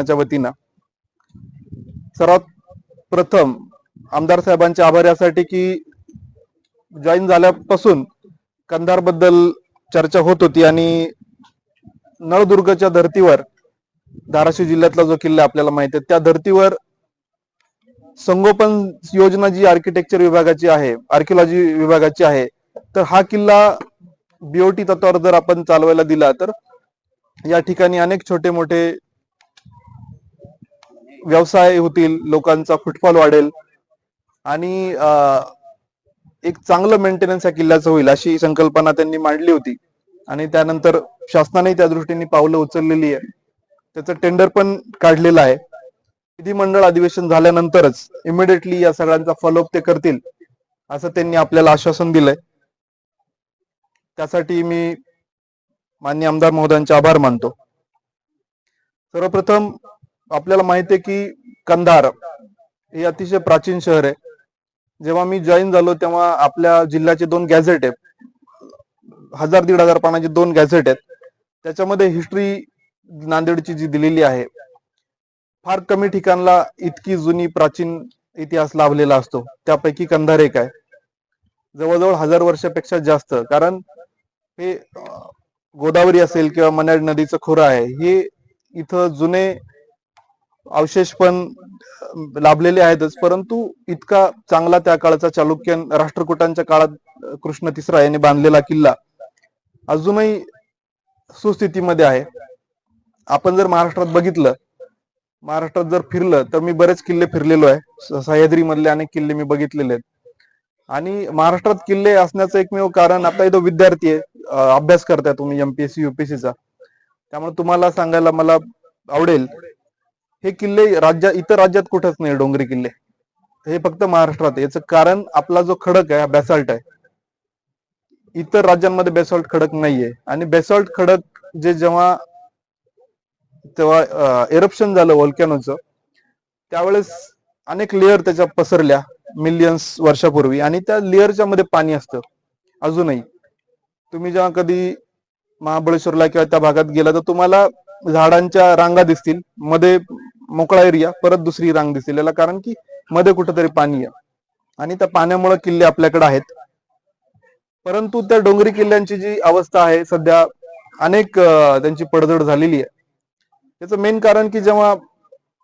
संघटनाच्या वतीनं. सर्वात प्रथम आमदार साहेबांचे आभार यासाठी की जॉईन झाल्यापासून कंधारबद्दल चर्चा होत होती आणि नळदुर्गच्या धर्तीवर धाराशिव जिल्ह्यातला जो किल्ला आपल्याला माहिती आहे त्या धर्तीवर संगोपन योजना जी आर्किटेक्चर विभागाची आहे आर्किओलॉजी विभागाची आहे तर हा किल्ला बीओटी तत्वावर जर आपण चालवायला दिला तर या ठिकाणी अनेक छोटे मोठे व्यवसाय होतील लोकांचा फुटफॉल वाढेल आणि अं, एक चांगलं मेंटेनन्स या किल्ल्याचं होईल अशी संकल्पना त्यांनी मांडली होती. आणि त्यानंतर शासनाने त्या दृष्टीने पावलं उचललेली आहे. त्याचं टेंडर पण काढलेलं आहे. विधिमंडळ अधिवेशन झाल्यानंतरच इमिडिएटली या सगळ्यांचा फॉलोअप ते करतील असं त्यांनी आपल्याला आश्वासन दिलंय. त्यासाठी मी मान्य आमदार महोदयांचे आभार मानतो. सर्वप्रथम आपल्याला माहिती आहे की कंधार हे अतिशय प्राचीन शहर आहे. जेव्हा मी जॉईन झालो तेव्हा आपल्या जिल्ह्याचे दोन गॅझेट आहेत. हजार दीड हजार पानाचे दोन गॅझेट आहेत. त्याच्यामध्ये हिस्ट्री नांदेडची जी दिलेली आहे फार कमी ठिकाणला इतकी जुनी प्राचीन इतिहास लाभलेला असतो. त्यापैकी कंधार एक आहे. जवळजवळ हजार वर्षापेक्षा जास्त कारण हे गोदावरी असेल किंवा मन्याड नदीचं खोरं आहे हे इथं जुने अवशेष पण लाभलेले आहेतच. परंतु इतका चांगला त्या काळचा चालुक्यन राष्ट्रकुटांच्या काळात कृष्ण तिसरा याने बांधलेला किल्ला अजूनही सुस्थितीमध्ये आहे. आपण जर महाराष्ट्रात बघितलं महाराष्ट्रात जर फिरलं तर मी बरेच किल्ले फिरलेलो आहे. सह्याद्री मधले अनेक किल्ले मी बघितलेले आहेत. आणि महाराष्ट्रात किल्ले असण्याचं एकमेव कारण आता इथं विद्यार्थी आहे अभ्यास करताय तुम्ही एमपीएससी युपीएससीचा त्यामुळे तुम्हाला सांगायला मला आवडेल हे किल्ले राज्यात इतर राज्यात कुठंच नाही डोंगरी किल्ले. हे फक्त महाराष्ट्रात आहे. याचं कारण आपला जो खडक आहे हा आहे. इतर राज्यांमध्ये बेसॉल्ट खडक नाहीये. आणि बेसॉल्ट खडक जे जेव्हा तेव्हा एरप्शन झालं व्हॉल्कॅनोचं त्यावेळेस अनेक लेअर त्याच्या पसरल्या मिलियन्स वर्षापूर्वी. आणि त्या लेअरच्या मध्ये पाणी असतं. अजूनही. तुम्ही जेव्हा कधी महाबळेश्वरला किंवा त्या भागात गेला तर तुम्हाला झाडांच्या रांगा दिसतील. मध्ये मोकळा एरिया परत दुसरी रांग दिसलेला याला कारण की मध्ये कुठंतरी पाणी आहे. आणि त्या पाण्यामुळे किल्ले आपल्याकडे आहेत. परंतु त्या डोंगरी किल्ल्यांची जी अवस्था आहे सध्या अनेक त्यांची पडझड झालेली आहे. त्याचं मेन कारण की जेव्हा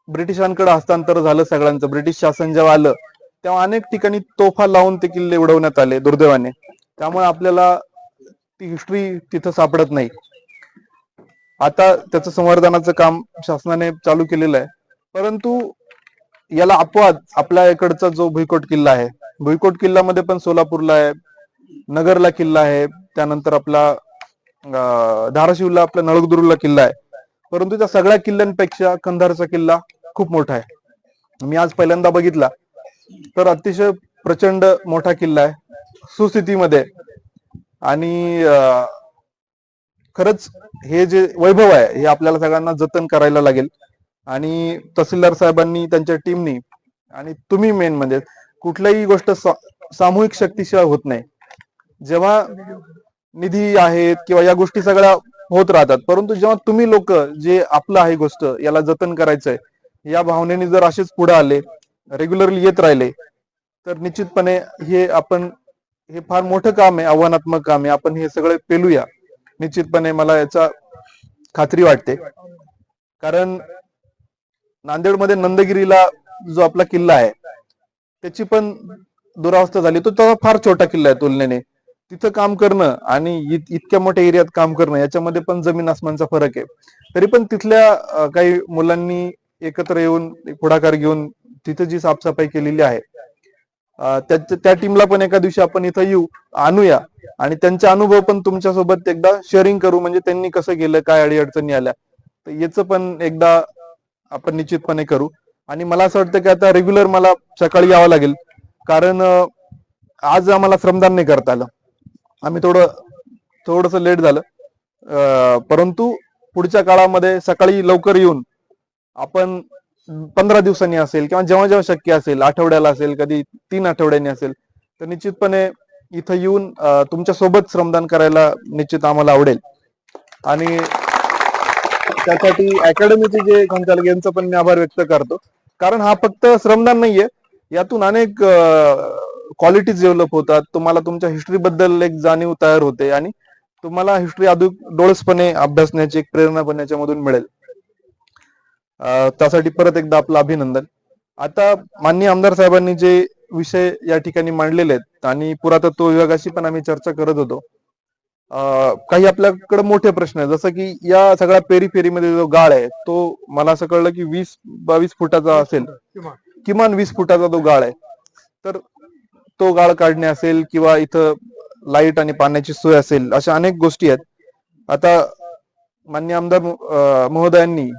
ब्रिटिशांकडे हस्तांतर झालं सगळ्यांचं ब्रिटिश शासन जेव्हा आलं तेव्हा अनेक ठिकाणी तोफा लावून ते किल्ले उडवण्यात आले दुर्दैवाने. त्यामुळे आपल्याला ती हिस्ट्री तिथं सापडत नाही. आता त्याचं संवर्धनाचं काम शासनाने चालू केलेलं आहे. परंतु याला अपवाद आपल्या इकडचा जो भुईकोट किल्ला आहे भुईकोट किल्ल्यामध्ये पण सोलापूरला आहे नगरला किल्ला आहे त्यानंतर आपला धाराशिवला आपला नळदुर्गला किल्ला आहे. परंतु त्या सगळ्या किल्ल्यांपेक्षा कंधारचा किल्ला खूप मोठा आहे. मी आज पहिल्यांदा बघितला. तर अतिशय प्रचंड मोठा किल्ला आहे सुस्थितीमध्ये. आणि खरंच हे जे वैभव आहे हे आपल्याला सगळ्यांना जतन करायला लागेल. आणि तहसीलदार साहेबांनी त्यांच्या टीमनी आणि तुम्ही मेन म्हणजे कुठल्याही गोष्ट सामूहिक शक्तीशिवाय होत नाही. जेव्हा निधी आहेत किंवा या गोष्टी सगळ्या होत राहतात परंतु जेव्हा तुम्ही लोक जे आपलं आहे गोष्ट याला जतन करायचंय या भावनेने जर असेच पुढे आले रेग्युलरली येत राहिले तर निश्चितपणे हे आपण हे फार मोठं काम आहे आव्हानात्मक काम आहे. आपण हे सगळे पेलूया. निश्चितपणे मला याचा खात्री वाटते. कारण नांदेडमध्ये नंदगिरीला जो आपला किल्ला आहे त्याची पण दुरावस्था झाली. तो तेव्हा फार छोटा किल्ला आहे तुलनेने. तिथं काम करणं आणि इत- इतक्या मोठ्या एरियात काम करणं याच्यामध्ये पण जमीन आसमानचा फरक आहे. तरी पण तिथल्या काही मुलांनी एकत्र येऊन एक पुढाकार घेऊन तिथं जी साफसफाई केलेली आहे त्या- त्या टीमला पण एका दिवशी आपण इथं येऊ आणूया. आणि त्यांचा अनुभव पण तुमच्यासोबत एकदा शेअरिंग करू म्हणजे त्यांनी कसं केलं काय अडीअडचणी आल्या. तर याचं पण एकदा आपण निश्चितपणे करू. आणि मला असं वाटतं की आता रेग्युलर मला सकाळी यावं लागेल. कारण आज आम्हाला श्रमदान नाही करता आलं. आम्ही थोडं थोडस लेट झालं. परंतु पुढच्या काळामध्ये सकाळी लवकर येऊन आपण पंधरा दिवसांनी असेल किंवा जेव्हा जेव्हा शक्य असेल आठवड्याला असेल कधी तीन आठवड्यांनी असेल तर निश्चितपणे इथं येऊन तुमच्यासोबत श्रमदान करायला निश्चित आम्हाला आवडेल. आणि त्यासाठी अकॅडमीचे जे संचालक यांचं पण मी आभार व्यक्त करतो. कारण हा फक्त श्रमदान नाहीये यातून अनेक क्वालिटीज डेव्हलप होतात. तुम्हाला तुमच्या हिस्ट्री बद्दल एक जाणीव तयार होते आणि तुम्हाला हिस्ट्री अधिक डोळसपणे अभ्यासण्याची एक प्रेरणा पण याच्यामधून मिळेल. त्यासाठी परत एकदा आपलं अभिनंदन. आता माननीय आमदार साहेबांनी जे विषय या ठिकाणी मांडलेले आहेत आणि पुरातत्व विभागाशी पण आम्ही चर्चा करत होतो. काही आपल्याकडे मोठे प्रश्न आहेत. जसं की या सगळ्या पेरी फेरीमध्ये जो गाळ आहे तो मला असं कळलं की वीस बावीस फुटाचा असेल. किमान वीस फुटाचा तो गाळ आहे. तर तो गाळ काढणे असेल किंवा इथं लाइट आणि पाण्याची सोय असेल अशा अनेक गोष्टी आहेत. आता मान्य आमदार महोदयांनी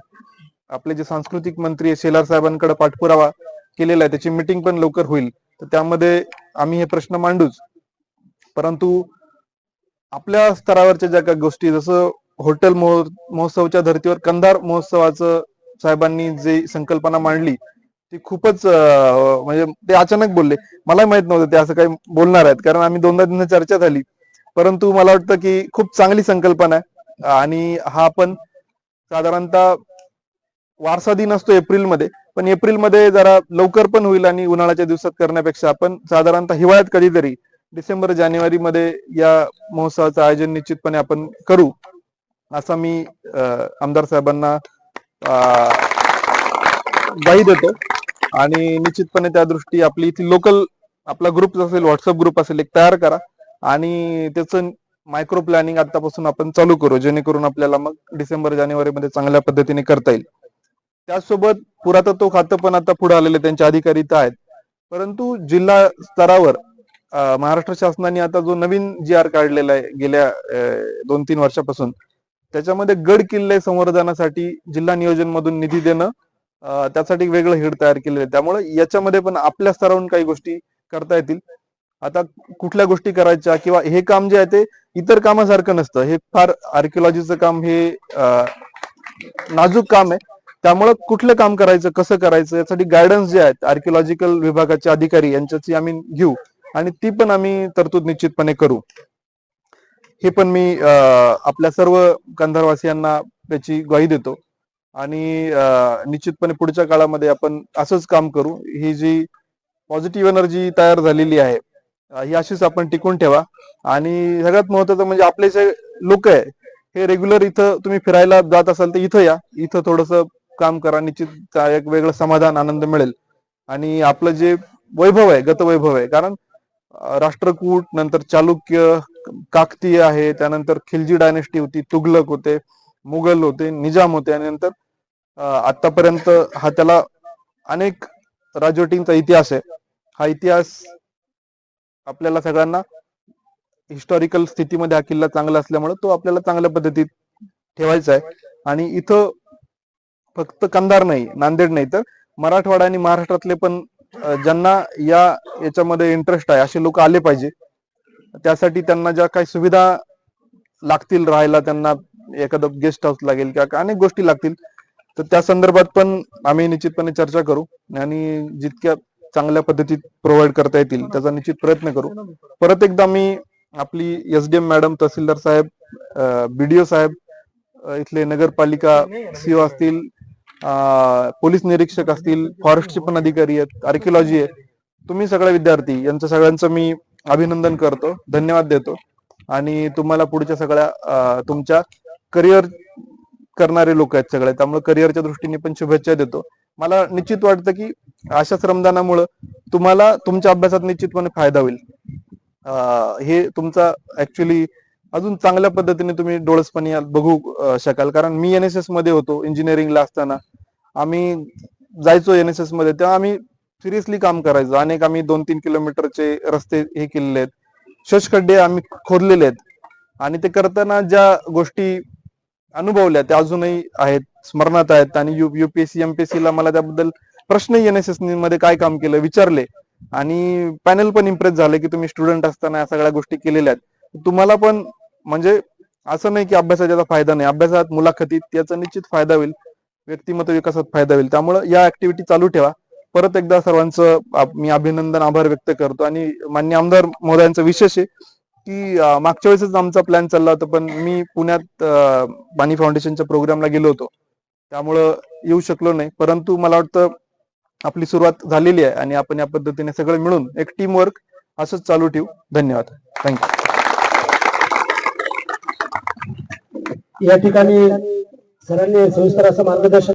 आपले जे सांस्कृतिक मंत्री शेलार साहेबांकडे पाठपुरावा केलेला आहे त्याची मिटिंग पण लवकर होईल. तर त्यामध्ये आम्ही हे प्रश्न मांडूच. परंतु आपल्या स्तरावरच्या ज्या काही गोष्टी जसं हॉटेल महो- महोत्सवच्या धर्तीवर कंधार महोत्सवाचं साहेबांनी जे संकल्पना मांडली ती खूपच म्हणजे ते अचानक बोलले. मला माहीत नव्हतं ते असं काही बोलणार आहेत कारण आम्ही दोनदा तीनदा चर्चा झाली. परंतु मला वाटतं की खूप चांगली संकल्पना आहे. आणि हा आपण साधारणतः वारसा दिन असतो एप्रिलमध्ये पण एप्रिलमध्ये जरा लवकर पण होईल आणि उन्हाळ्याच्या दिवसात करण्यापेक्षा आपण साधारणतः हिवाळ्यात कधीतरी डिसेंबर जानेवारी मध्ये या महोत्सवाचं आयोजन निश्चितपणे आपण करू असा मी आमदार साहेबांना ग्वाही देतो. आणि निश्चितपणे त्या दृष्टी आपली इथे लोकल आपला ग्रुप असेल व्हॉट्सअप ग्रुप असेल एक तयार करा. आणि त्याचं मायक्रो प्लॅनिंग आतापासून आपण चालू करू जेणेकरून आपल्याला मग डिसेंबर जानेवारी मध्ये चांगल्या पद्धतीने करता येईल. त्याचसोबत पुरातत्व खातं पण आता पुढे आलेले त्यांचे अधिकारी इथं आहेत. परंतु जिल्हा स्तरावर महाराष्ट्र शासनाने आता जो नवीन जी आर काढलेला आहे गेल्या दोन तीन वर्षापासून त्याच्यामध्ये गड किल्ले संवर्धनासाठी जिल्हा नियोजन मधून निधी देणं त्यासाठी वेगळं हेड तयार केलेलं आहे. त्यामुळे याच्यामध्ये पण आपल्या स्तरावरून काही गोष्टी करता येतील. आता कुठल्या गोष्टी करायच्या किंवा हे काम जे आहे ते इतर कामासारखं नसतं. हे फार आर्किओलॉजीचं काम हे नाजूक काम आहे. त्यामुळं कुठलं काम करायचं कसं करायचं यासाठी गायडन्स जे आहेत आर्किओलॉजिकल विभागाचे अधिकारी यांच्याची आम्ही घेऊ आणि ती पण आम्ही तरतूद निश्चितपणे करू. हे पण मी आपल्या सर्व कंधारवासियांना त्याची ग्वाही देतो. आणि निश्चितपणे पुढच्या काळामध्ये आपण असंच काम करू. ही जी पॉझिटिव्ह एनर्जी तयार झालेली आहे ही अशीच आपण टिकून ठेवा. आणि सगळ्यात महत्वाचं म्हणजे आपले जे लोक आहे हे रेग्युलर इथं तुम्ही फिरायला जात असाल तर इथं या. इथं थोडस काम करा निश्चित एक वेगळं समाधान आनंद मिळेल. आणि आपलं जे वैभव आहे गतवैभव आहे कारण राष्ट्रकूट नंतर चालुक्य काकतीय आहे त्यानंतर खिलजी डायनेस्टी होती तुगलक होते मुघल होते निजाम होते आणि नंतर आतापर्यंत हा त्याला अनेक राजवटींचा इतिहास आहे. हा इतिहास आपल्याला सगळ्यांना हिस्टॉरिकल स्थितीमध्ये हा किल्ला चांगला असल्यामुळे तो आपल्याला चांगल्या पद्धतीत ठेवायचा आहे. आणि इथं फक्त कंधार नाही नांदेड नाही तर मराठवाडा आणि महाराष्ट्रातले पण ज्यांना या याच्यामध्ये इंटरेस्ट आहे असे लोक आले पाहिजे. त्यासाठी त्यांना ज्या काही सुविधा लागतील राहायला त्यांना एखादं गेस्ट हाऊस लागेल किंवा अनेक गोष्टी लागतील तर त्या संदर्भात पण आम्ही निश्चितपणे चर्चा करू आणि जितक्या चांगल्या पद्धतीत प्रोव्हाइड करता येतील त्याचा निश्चित प्रयत्न करू. परत एकदा मी आपली S D M madam tehsildar साहेब बीडीओ साहेब इथले नगरपालिका सीओ असतील पोलीस निरीक्षक असतील फॉरेस्टचे पण अधिकारी आहेत आर्किओलॉजी आहे. तुम्ही सगळे विद्यार्थी यांचं सगळ्यांचं मी अभिनंदन करतो धन्यवाद देतो. आणि तुम्हाला पुढच्या सगळ्या तुमच्या करिअर करणारे लोक आहेत सगळे त्यामुळे करिअरच्या दृष्टीने पण शुभेच्छा देतो. मला निश्चित वाटतं की अशा श्रमदानामुळं तुम्हाला तुमच्या अभ्यासात निश्चितपणे फायदा होईल. हे तुमचा ऍक्च्युली अजून चांगल्या पद्धतीने तुम्ही डोळसपणे बघू शकाल. कारण मी एनएसएसमध्ये होतो इंजिनिअरिंगला असताना. आम्ही जायचो एनएसएसमध्ये तेव्हा आम्ही सिरियसली काम करायचो. अनेक आम्ही दोन तीन किलोमीटरचे रस्ते हे केलेले आहेत. शशखड्डे आम्ही खोदलेले आहेत. आणि ते करताना ज्या गोष्टी अनुभवल्या त्या अजूनही आहेत स्मरणात आहेत. आणि युपीएससी एमपीएससी ला मला त्याबद्दल प्रश्न एनएसएसमध्ये काय काम केलं विचारले. आणि पॅनल पण इम्प्रेस झाले की तुम्ही स्टुडंट असताना या सगळ्या गोष्टी केलेल्या आहेत. तुम्हाला पण म्हणजे असं नाही की अभ्यासाचा फायदा नाही. अभ्यासात मुलाखतीत याचा निश्चित फायदा होईल. व्यक्तिमत्व विकासात फायदा होईल. त्यामुळे या ऍक्टिव्हिटी चालू ठेवा. परत एकदा सर्वांचं मी अभिनंदन आभार व्यक्त करतो. आणि मान्य आमदार महोदयांचं विशेष आहे की मागच्या वेळेसच आमचा प्लॅन चालला होता पण मी पुण्यात बानी बाणी फाउंडेशनच्या प्रोग्रामला गेलो होतो. त्यामुळं येऊ शकलो नाही. परंतु मला वाटतं आपली सुरुवात झालेली आहे आणि आपण या पद्धतीने सगळं मिळून एक टीम वर्क असंच चालू ठेवू. धन्यवाद. थँक्यू या ठिकाणी सरांनी सविस्तर असं मार्गदर्शन